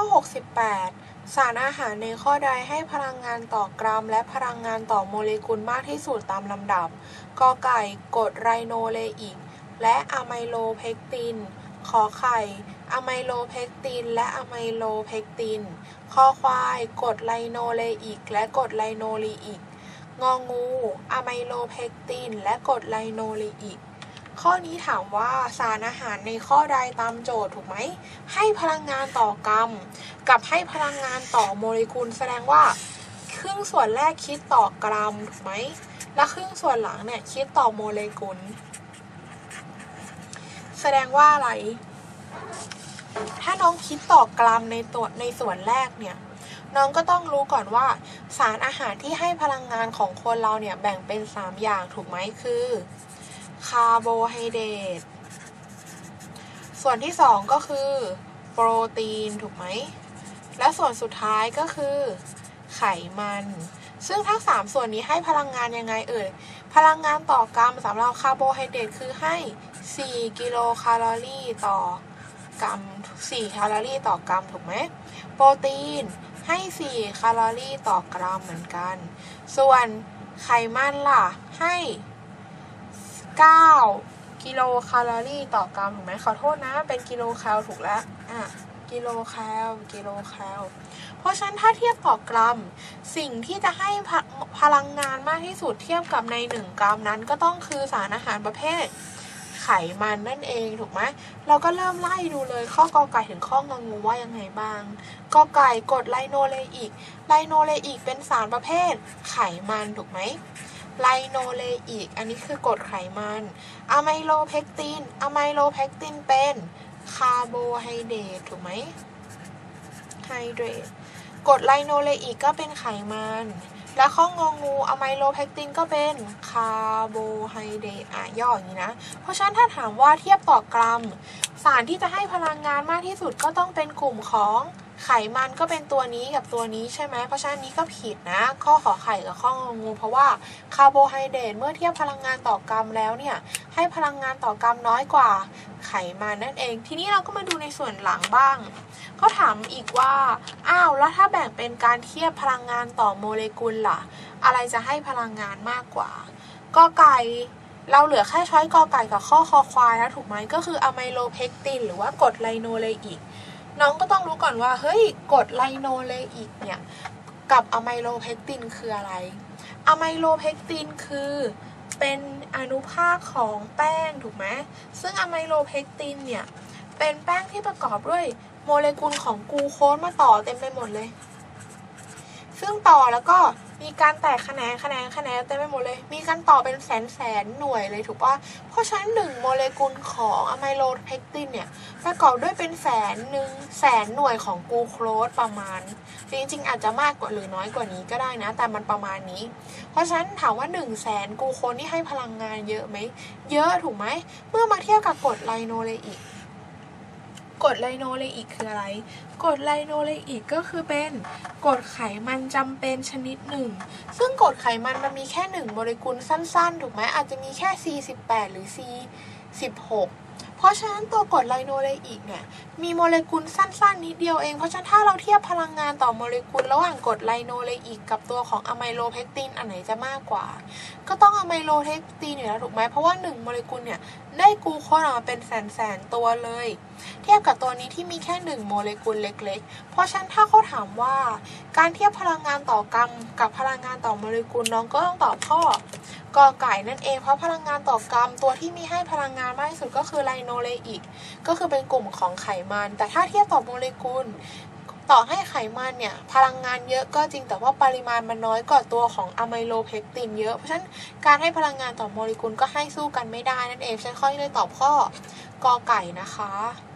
อ 68 สารอาหารในข้อใดให้พลังงานต่อกรัม และพลังงานต่อโมเลกุลมากที่สุดตามลำดับ กอไก่กรดไรโนเลอิก และอะไมโลเพกติน ขอไข่อะไมโลเพกติน และอะไมโลเพกติน คอควายกรดไลโนเลอิก และกรดไลโนลีอิก งองูอะไมโลเพกติน และกรดไลโนลีอิก ข้อนี้ถามว่าสารอาหารในข้อใดตามโจทย์ถูกไหม ให้พลังงานต่อกรัม กับให้พลังงานต่อโมเลกุลแสดงว่า ครึ่งส่วนแรกคิดต่อกรัมถูกไหม และครึ่งส่วนหลังเนี่ยคิดต่อโมเลกุล แสดงว่าอะไร ถ้าน้องคิดต่อกรัมในตัวในส่วนแรกเนี่ยน้องก็ต้องรู้ก่อนว่า สารอาหารที่ให้พลังงานของคนเราเนี่ยแบ่งเป็น 3 อย่างถูกไหมคือ คาร์โบไฮเดรตส่วนที่ 2 ก็คือโปรตีนถูกไหม และส่วนสุดท้ายก็คือไขมัน ซึ่งทั้ง 3 ส่วนนี้ให้พลังงานยังไงเอ่ย พลังงานต่อกรัมสำหรับคาร์โบไฮเดรตคือให้ 4 กิโลแคลอรี่ต่อกรัม 4 แคลอรี่ต่อกรัมถูกไหม โปรตีนให้ 4 แคลอรี่ต่อกรัมเหมือนกัน ส่วนไขมันล่ะให้ 9กิโลแคลอรี่ต่อกรัมถูกไหมขอโทษนะ เป็นกิโลแคลถูกแล้วอะกิโลแคลกิโลแคลเพราะฉะนั้นถ้าเทียบต่อกรัม สิ่งที่จะให้พพลังงานมากที่สุดเทียบกับใน 1 กรัมนั้นก็ต้องคือสารอาหารประเภทไขมันนั่นเองถูกไหมเราก็เริ่มไล่ดูเลยข้อกอไก่ถึงข้ององูว่ายังไงบ้างกอไก่กดไลโนเลอิกไลโนเลอิกเป็นสารประเภทไขมันถูกไหม ไลโนเลอิกอันนี้คือกรดไขมันอะไมโลเพกตินอะไมโลเพกตินเป็นคาร์โบไฮเดรตถูกไหมไฮเดรตกรดไลโนเลอิกก็เป็นไขมัน และข้ององูอะไมโลเพกตินก็เป็นคาร์โบไฮเดรตอะย่ออย่างนี้นะ เพราะฉะนั้นถ้าถามว่าเทียบต่อกรัม สารที่จะให้พลังงานมากที่สุดก็ต้องเป็นกลุ่มของ ไขมันก็เป็นตัวนี้กับตัวนี้ใช่ไหมเพราะฉะนั้นนี้ก็ผิดนะ ข้อขอไข่กับข้องงู เพราะว่าคาร์โบไฮเดรตเมื่อเทียบพลังงานต่อกรัมแล้วเนี่ยให้พลังงานต่อกรัมน้อยกว่าไขมันนั่นเอง ทีนี้เราก็มาดูในส่วนหลังบ้างก็ถามอีกว่าอ้าวแล้วถ้าแบ่งเป็นการเทียบพลังงานต่อโมเลกุลล่ะ อะไรจะให้พลังงานมากกว่าก็ไก่เราเหลือแค่ช้อยกอไก่กับข้อคอควายแล้วถูกไหมก็คืออะไมโลเพกติน หรือว่ากรดไลโนเลอิก น้องก็ต้องรู้ก่อนว่า เฮ้ยกรดไลโนเลอิกเนี่ย กับอะไมโลเพกตินคืออะไรอะไมโลเพกตินคือเป็นอนุภาคของแป้งถูกไหมซึ่งอะไมโลเพกตินเนี่ย เป็นแป้งที่ประกอบด้วยโมเลกุลของกลูโคสมาต่อเต็มไปหมดเลย ซึ่งต่อแล้วก็ มีการแตกแขนงแขนงแขนงเต็มไปหมดเลย มีการต่อเป็นแสนแสนหน่วยเลยถูกปะเพราะฉะนั้นหนึ่งโมเลกุลของอะไมโลเพกตินเนี่ยประกอบด้วยเป็นแสนหนึ่งแสนหน่วยของกูโคสประมาณ จริง ๆ อาจจะมากกว่าหรือน้อยกว่านี้ก็ได้นะ แต่มันประมาณนี้ เพราะฉะนั้นถามว่า1นึ่งแสนกูโคนนี่ให้พลังงานเยอะไหม เยอะถูกไหม เมื่อมาเทียบกับกรดไลโนเลอิก กรดไลโนเลอิกคืออะไรกรดไลโนเลอิกก็คือเป็นกรดไขมันจำเป็นชนิดหนึ่ง ซึ่งกรดไขมันมันมีแค่หนึ่งโมเลกุลสั้นๆ ถูกไหมอาจจะมีแค่ C18 หรือ C16 เพราะฉะนั้นตัวกรดไลโนเลอิกเนี่ยมีโมเลกุลสั้นๆนิดเดียวเอง เพราะฉะนั้นถ้าเราเทียบพลังงานต่อโมเลกุล ระหว่างกรดไลโนเลอิกกับตัวของอะไมโลเพกตินอันไหนจะมากกว่า ก็ต้องอะไมโลเพกตินอยู่แล้วถูกไหมเพราะว่าหนึ่งโมเลกุลเนี่ยได้กูโคสออกมาเป็นแสนๆตัวเลย เทียบกับตัวนี้ที่มีแค่หนึ่งโมเลกุลเล็ก ๆ เพราะฉะนั้นถ้าเขาถามว่า การเทียบพลังงานต่อกรัมกับพลังงานต่อโมเลกุลน้องก็ต้องตอบข้อ กอไก่นั่นเองเพราะพลังงานต่อกรัมตัวที่มีให้พลังงานมากที่สุดก็คือไลโนเลอิก ก็คือเป็นกลุ่มของไขมัน แต่ถ้าเทียบต่อโมเลกุล ต่อให้ไขมันเนี่ย พลังงานเยอะก็จริงแต่ว่าปริมาณมันน้อยกว่าตัวของอะไมโลเพกตินเยอะ เพราะฉะนั้นการให้พลังงานต่อโมเลกุลก็ให้สู้กันไม่ได้นั่นเองฉันข้อนี้เลยตอบข้อกอไก่นะคะ